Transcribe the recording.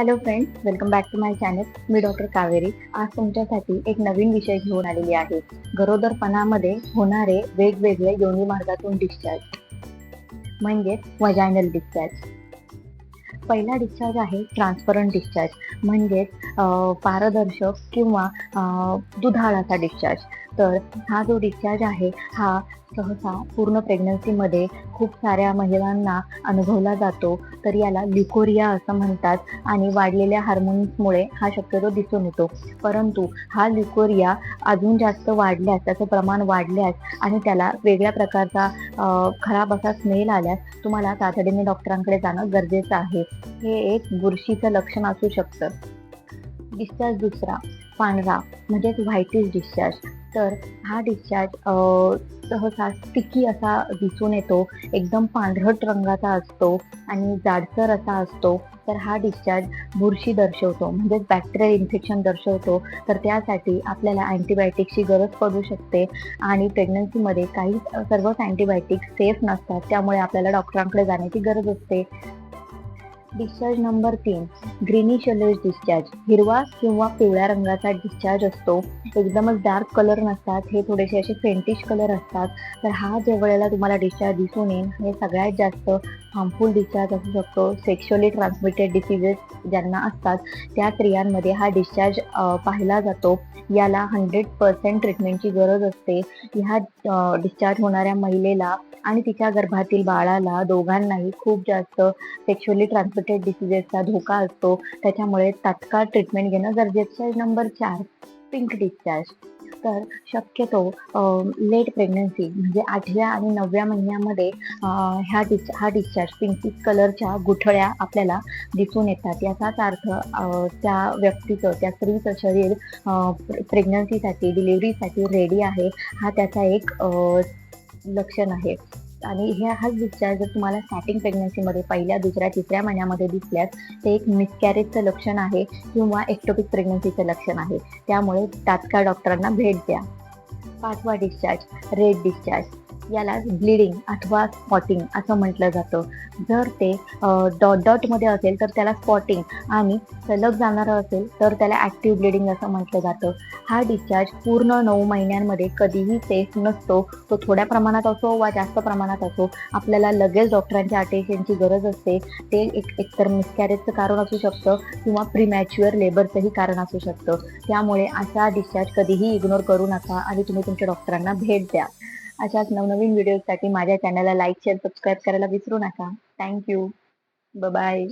Hello friends welcome back to my channel me doctor Kaveri. आज तुमच्यासाठी एक नवीन विषय घेऊन आलेली आहे. गरोदरपणामध्ये होणारे वेगवेगळे योनी मार्गातून डिस्चार्ज म्हणजेच वजायनल डिस्चार्ज पहिला डिस्चार्ज आहे ट्रान्सपरंट डिस्चार्ज म्हणजेच अं, पारदर्शक किंवा अं, दुधाळाचा डिस्चार्ज तर हा जो डिस्चार्ज आहे हा सहसा पूर्ण प्रेग्नन्सीमध्ये खूप साऱ्या महिलांना अनुभवला जातो. तर याला लिकोरिया असं म्हणतात आणि वाढलेल्या हार्मोन्समुळे हा शक्यतो दिसून येतो. परंतु हा लिकोरिया अजून जास्त वाढल्यास त्याचं प्रमाण वाढल्यास आणि त्याला वेगळ्या प्रकारचा खराब असा स्मेल आल्यास तुम्हाला तातडीने डॉक्टरांकडे जाणं गरजेचं आहे. हे एक बुरशीचं लक्षण असू शकतं. डिस्चार्ज दुसरा पांढरा म्हणजेच व्हाईटिश डिस्चार्ज तर हा डिस्चार्ज सहसा स्टिकी असा दिसून येतो. एकदम पांढरट रंगाचा असतो आणि जाडसर असा असतो. तर हा डिस्चार्ज बुरशी दर्शवतो म्हणजेच बॅक्टेरियल इन्फेक्शन दर्शवतो. तर त्यासाठी आपल्याला अँटीबायोटिक्सची गरज पडू शकते आणि प्रेग्नन्सीमध्ये काही सर्वच अँटीबायोटिक्स सेफ नसतात. त्यामुळे आपल्याला डॉक्टरांकडे जाण्याची गरज असते. डिस्चार्ज नंबर तीन. ग्रीनिश येलोइश डिस्चार्ज हिरवा किंवा पिवळ्या रंगाचा डिस्चार्ज असतो. एकदमच डार्क कलर नसतात. हे थोडेसे असे फेंटिश कलर असतात. तर हा ज्या वेळेला तुम्हाला डिस्चार्ज दिसून येईल हे सगळ्यात जास्त हार्मफुल डिस्चार्ज असू शकतो. सेक्शुअली ट्रान्समिटेड डिसिजेस ज्यांना असतात त्या स्त्रियांमध्ये हा डिस्चार्ज पाहिला जातो. याला हंड्रेड पर्सेंट ट्रीटमेंटची गरज असते. ह्या डिस्चार्ज होणाऱ्या महिलेला आणि तिच्या गर्भातील बाळाला दोघांनाही खूप जास्त सेक्शुअली ट्रान्समिटेड डिसीजेसचा धोका असतो. त्याच्यामुळे तात्काळ ट्रीटमेंट घेणं गरजेचं आहे. नंबर चार पिंक डिस्चार्ज तर शक्यतो लेट प्रेग्नन्सी म्हणजे आठव्या आणि नवव्या महिन्यामध्ये ह्या डिस् हा डिस्चार्ज पिंकी कलरच्या गुठळ्या आपल्याला दिसून येतात. याचाच अर्थ त्या व्यक्तीचं त्या स्त्रीचं शरीर प्रेग्नन्सीसाठी डिलिव्हरीसाठी रेडी आहे. हा त्याचा एक लक्षण आहे. आणि ह्या हाच डिस्चार्ज जर तुम्हाला स्टार्टिंग प्रेग्नन्सीमध्ये पहिल्या दुसऱ्या तिसऱ्या महिन्यामध्ये दिसल्यास ते एक मिसकॅरेजचं लक्षण आहे किंवा एक्टोपिक प्रेग्नन्सीचं लक्षण आहे. त्यामुळे तात्काळ डॉक्टरांना भेट द्या. पाचवा डिस्चार्ज रेड डिस्चार्ज याला ब्लिडिंग अथवा स्पॉटिंग असं म्हटलं जातं. जर ते डॉट डॉटमध्ये असेल तर त्याला स्पॉटिंग आणि सलग जाणारं असेल तर त्याला ॲक्टिव्ह ब्लिडिंग असं म्हटलं जातं. हा डिस्चार्ज पूर्ण नऊ महिन्यांमध्ये कधीही सेफ नसतो. तो थोड्या प्रमाणात असो वा जास्त प्रमाणात असो आपल्याला लगेच डॉक्टरांच्या अटेन्शनची गरज असते. ते एक एकतर मिसकॅरेजचं कारण असू शकतं किंवा प्रीमॅच्युअर लेबरचंही कारण असू शकतं. त्यामुळे असा डिस्चार्ज कधीही इग्नोर करू नका आणि तुम्ही तुमच्या डॉक्टरांना भेट द्या. अशाच नवनवीन व्हिडिओसाठी माझ्या चॅनलला लाईक शेअर सबस्क्राईब करायला विसरू नका. Thank you bye